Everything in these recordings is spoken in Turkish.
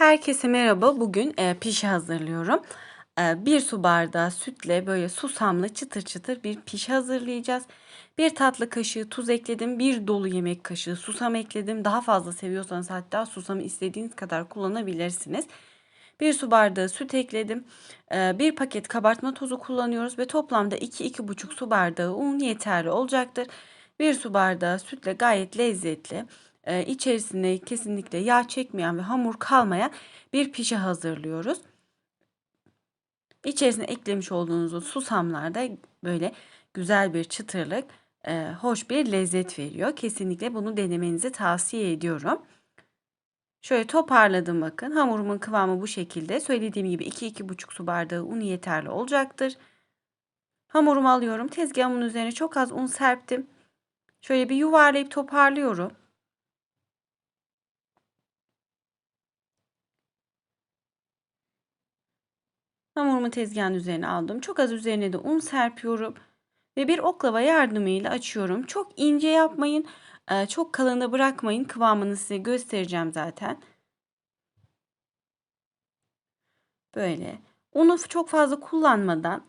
Herkese merhaba. Bugün e, pişi hazırlıyorum. E, bir su bardağı sütle böyle susamlı çıtır çıtır bir pişi hazırlayacağız. Bir tatlı kaşığı tuz ekledim. Bir dolu yemek kaşığı susam ekledim. Daha fazla seviyorsanız hatta susamı istediğiniz kadar kullanabilirsiniz. Bir su bardağı süt ekledim. E, bir paket kabartma tozu kullanıyoruz ve toplamda 2-2,5 su bardağı un yeterli olacaktır. Bir su bardağı sütle gayet lezzetli e, kesinlikle yağ çekmeyen ve hamur kalmayan bir pişi hazırlıyoruz. İçerisine eklemiş olduğunuz susamlar da böyle güzel bir çıtırlık, e, hoş bir lezzet veriyor. Kesinlikle bunu denemenizi tavsiye ediyorum. Şöyle toparladım bakın. Hamurumun kıvamı bu şekilde. Söylediğim gibi 2-2,5 su bardağı un yeterli olacaktır. Hamurumu alıyorum. Tezgahımın üzerine çok az un serptim. Şöyle bir yuvarlayıp toparlıyorum. Hamurumu tezgahın üzerine aldım. Çok az üzerine de un serpiyorum. Ve bir oklava yardımıyla açıyorum. Çok ince yapmayın. E, çok kalına bırakmayın. Kıvamını size göstereceğim zaten. Böyle. Unu çok fazla kullanmadan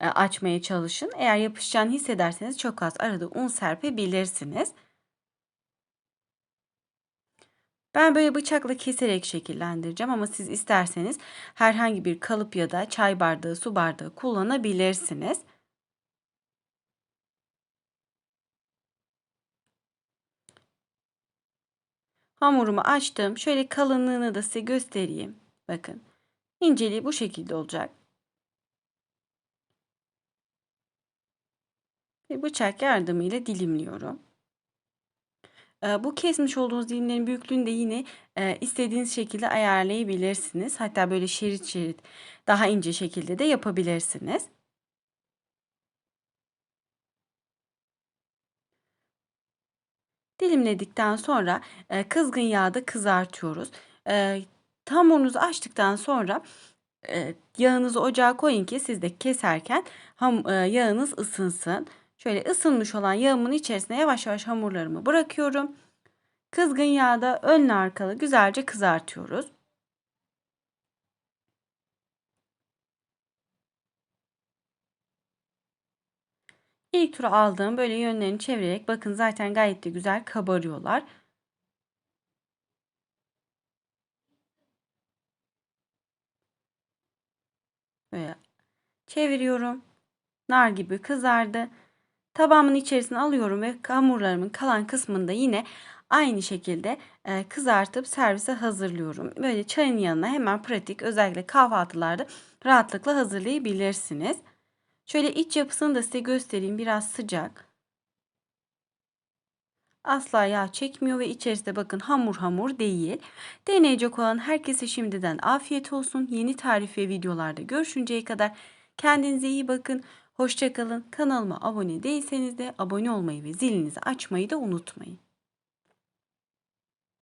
e, açmaya çalışın. Eğer yapışacağını hissederseniz çok az arada un serpebilirsiniz. Ben böyle bıçakla keserek şekillendireceğim ama siz isterseniz herhangi bir kalıp ya da çay bardağı, su bardağı kullanabilirsiniz. Hamurumu açtım. Şöyle kalınlığını da size göstereyim. Bakın. İnceliği bu şekilde olacak. Ve bıçak yardımıyla dilimliyorum. Bu kesmiş olduğunuz dilimlerin büyüklüğünü de yine istediğiniz şekilde ayarlayabilirsiniz. Hatta böyle şerit şerit daha ince şekilde de yapabilirsiniz. Dilimledikten sonra kızgın yağda kızartıyoruz. Hamurunuzu açtıktan sonra yağınızı ocağa koyun ki siz de keserken yağınız ısınsın. Şöyle ısınmış olan yağımın içerisine yavaş yavaş hamurlarımı bırakıyorum. Kızgın yağda önlü arkalı güzelce kızartıyoruz. İlk tura aldığım böyle yönlerini çevirerek bakın zaten gayet de güzel kabarıyorlar. Böyle çeviriyorum. Nar gibi kızardı. Tabağımın içerisine alıyorum ve hamurlarımın kalan kısmında yine aynı şekilde e, kızartıp servise hazırlıyorum. Böyle çayın yanına hemen pratik özellikle kahvaltılarda rahatlıkla hazırlayabilirsiniz. Şöyle iç yapısını da size göstereyim. Biraz sıcak. Asla yağ çekmiyor ve içerisinde bakın hamur hamur değil. Deneyecek olan herkese şimdiden afiyet olsun. Yeni tarif ve videolarda görüşünceye kadar kendinize iyi bakın. Hoşçakalın. Kanalıma abone değilseniz de abone olmayı ve zilinizi açmayı da unutmayın.